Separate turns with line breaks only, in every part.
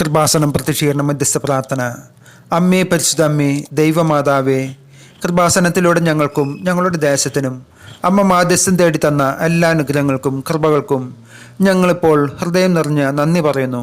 കൃപാസനം പ്രത്യക്ഷീകരണ മധ്യസ്ഥ പ്രാർത്ഥന. അമ്മേ പരിശുദ്ധ അമ്മേ ദൈവമാതാവേ കൃപാസനത്തിലൂടെ ഞങ്ങൾക്കും ഞങ്ങളുടെ ദേശത്തിനും അമ്മ മാധ്യസ്ഥം തേടി തന്ന എല്ലാ അനുഗ്രഹങ്ങൾക്കും കൃപകൾക്കും ഞങ്ങളിപ്പോൾ ഹൃദയം നിറഞ്ഞ് നന്ദി പറയുന്നു.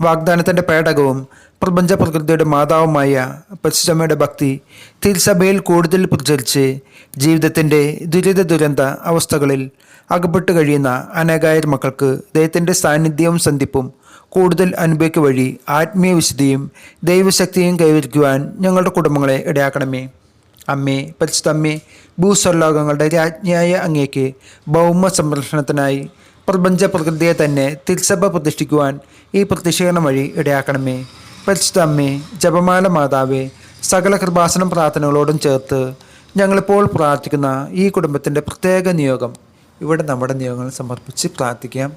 വാഗ്ദാനത്തിന്റെ പേടകവും പ്രപഞ്ച പ്രകൃതിയുടെ മാതാവുമായ പരിശുദ്ധമ്മയുടെ ഭക്തി തിരുസഭയിൽ കൂടുതൽ പ്രചരിച്ച് ജീവിതത്തിന്റെ ദുരിത ദുരന്ത അവസ്ഥകളിൽ അകപ്പെട്ട് കഴിയുന്ന അനേകായിരം മക്കൾക്ക് ദൈവത്തിന്റെ സാന്നിധ്യവും സന്ധിപ്പും കൂടുതൽ അനുഭവിക്കുക വഴി ആത്മീയ വിശുദ്ധിയും ദൈവശക്തിയും കൈവരിക്കുവാൻ ഞങ്ങളുടെ കുടുംബങ്ങളെ ഇടയാക്കണമേ. അമ്മേ പരിശുദ്ധ അമ്മേ ഭൂസ്വർലോകങ്ങളുടെ രാജ്ഞിയായ അങ്ങേക്ക് ഭൗമ സംരക്ഷണത്തിനായി പ്രപഞ്ച പ്രകൃതിയെ തന്നെ തിരുസഭ പ്രതിഷ്ഠിക്കുവാൻ ഈ പ്രതിഷേധം വഴി ഇടയാക്കണമേ. പരിശുദ്ധ അമ്മേ ജപമാല മാതാവേ സകല കൃപാസനം പ്രാർത്ഥനകളോടും ചേർത്ത് ഞങ്ങളിപ്പോൾ പ്രാർത്ഥിക്കുന്ന ഈ കുടുംബത്തിന്റെ പ്രത്യേക നിയോഗം ഇവിടെ നമ്മുടെ നിയോഗങ്ങൾ സമർപ്പിച്ച് പ്രാർത്ഥിക്കാം.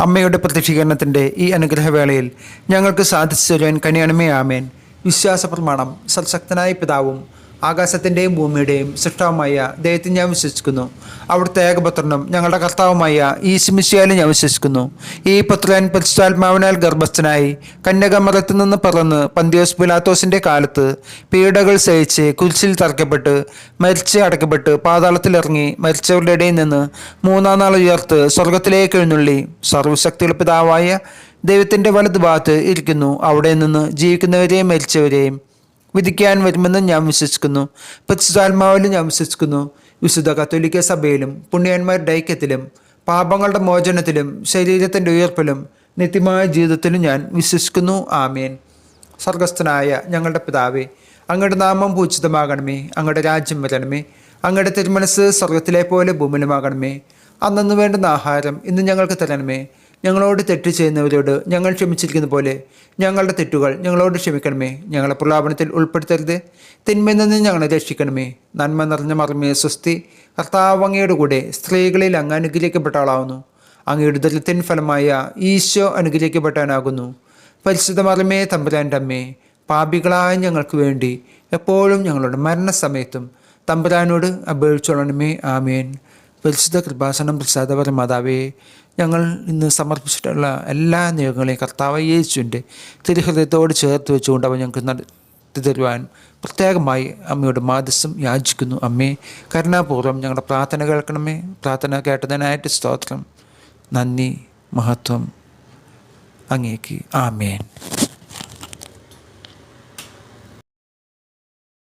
അമ്മയുടെ പ്രത്യക്ഷീകരണത്തിന്റെ ഈ അനുഗ്രഹവേളയിൽ ഞങ്ങൾക്ക് സാധിച്ചു തരുവാൻ കനിയണമേ ആമേൻ. വിശ്വാസ പ്രമാണം സശക്തനായ പിതാവും ആകാശത്തിന്റെയും ഭൂമിയുടെയും സൃഷ്ടാവുമായ ദൈവത്തിൽ ഞാൻ വിശ്വസിക്കുന്നു. അവിടുത്തെ ഏകപുത്രനും ഞങ്ങളുടെ കർത്താവുമായ ഈ സിമിശിയാലും ഞാൻ വിശ്വസിക്കുന്നു. ഈ പുത്രൻ പരിശുദ്ധാത്മാവിനാൽ ഗർഭസ്ഥനായി കന്യകമരത്തിൽ നിന്ന് പറന്ന് പന്തിയോസ് പിലാത്തോസിന്റെ കാലത്ത് പീഡകൾ സഹിച്ച് കുരിശിൽ തറയ്ക്കപ്പെട്ട് മരിച്ച് അടക്കപ്പെട്ട് പാതാളത്തിലിറങ്ങി മരിച്ചവരുടെ ഇടയിൽ നിന്ന് മൂന്നാം നാൾ ഉയർത്ത് സ്വർഗത്തിലേക്ക് എഴുന്നള്ളി സർവശക്തിയുള്ള പിതാവായ ദൈവത്തിന്റെ വലതുഭാഗത്ത് ഇരിക്കുന്നു. അവിടെ നിന്ന് ജീവിക്കുന്നവരെയും മരിച്ചവരെയും വിധിക്കാൻ വരുമെന്ന് ഞാൻ വിശ്വസിക്കുന്നു. പരിശുദ്ധാത്മാവിലും ഞാൻ വിശ്വസിക്കുന്നു. വിശുദ്ധ കത്തോലിക്ക സഭയിലും പുണ്യന്മാരുടെ ഐക്യത്തിലും പാപങ്ങളുടെ മോചനത്തിലും ശരീരത്തിന്റെ ഉയർപ്പിലും നിത്യമായ ജീവിതത്തിലും ഞാൻ വിശ്വസിക്കുന്നു. ആമേൻ. സ്വർഗസ്ഥനായ ഞങ്ങളുടെ പിതാവേ അങ്ങയുടെ നാമം പൂജിതമാകണമേ. അങ്ങയുടെ രാജ്യം വരണമേ. അങ്ങയുടെ തിരുമനസ് സ്വർഗത്തിലെ പോലെ ഭൂമിലുമാകണമേ അന്നു വേണ്ടുന്ന ആഹാരം ഇന്ന് ഞങ്ങൾക്ക് തരണമേ. ഞങ്ങളോട് തെറ്റ് ചെയ്യുന്നവരോട് ഞങ്ങൾ ക്ഷമിച്ചിരിക്കുന്ന പോലെ ഞങ്ങളുടെ തെറ്റുകൾ ഞങ്ങളോട് ക്ഷമിക്കണമേ. ഞങ്ങളെ പ്രലാപനത്തിൽ ഉൾപ്പെടുത്തരുത്. തിന്മയിൽ നിന്ന് ഞങ്ങളെ രക്ഷിക്കണമേ. നന്മ നിറഞ്ഞ മറമേ സ്വസ്തി. കർത്താവങ്ങയുടെ കൂടെ സ്ത്രീകളിൽ അങ്ങ് അനുഗ്രഹിക്കപ്പെട്ട ആളാവുന്നു. അങ്ങയുടെ ദുരിതത്തിൻ ഫലമായ ഈശോ അനുഗ്രഹിക്കപ്പെട്ടാനാകുന്നു പരിശുദ്ധ മറമേ തമ്പുരാന്റെ അമ്മേ പാപികളായ ഞങ്ങൾക്ക് വേണ്ടി എപ്പോഴും ഞങ്ങളുടെ മരണസമയത്തും തമ്പുരാനോട് അപേക്ഷിച്ചോളണമേ. ആമേൻ. പരിശുദ്ധ കൃപാസനം പ്രസാദപര മാതാവേ ഞങ്ങൾ ഇന്ന് സമർപ്പിച്ചിട്ടുള്ള എല്ലാ നിയോഗങ്ങളെയും കർത്താവ് യേശുവിന്റെ തിരുഹൃദയത്തോട് ചേർത്ത് വെച്ചുകൊണ്ട് അവ ഞങ്ങൾക്ക് നടത്തി തരുവാൻ പ്രത്യേകമായി അമ്മയുടെ മാധ്യസ്ഥം യാചിക്കുന്നു. അമ്മേ കരുണാപൂർവം ഞങ്ങളുടെ പ്രാർത്ഥന കേൾക്കണമേ. പ്രാർത്ഥന കേട്ടതിനായിട്ട് സ്തോത്രം. നന്ദി മഹത്വം അങ്ങേക്ക്. ആമേൻ.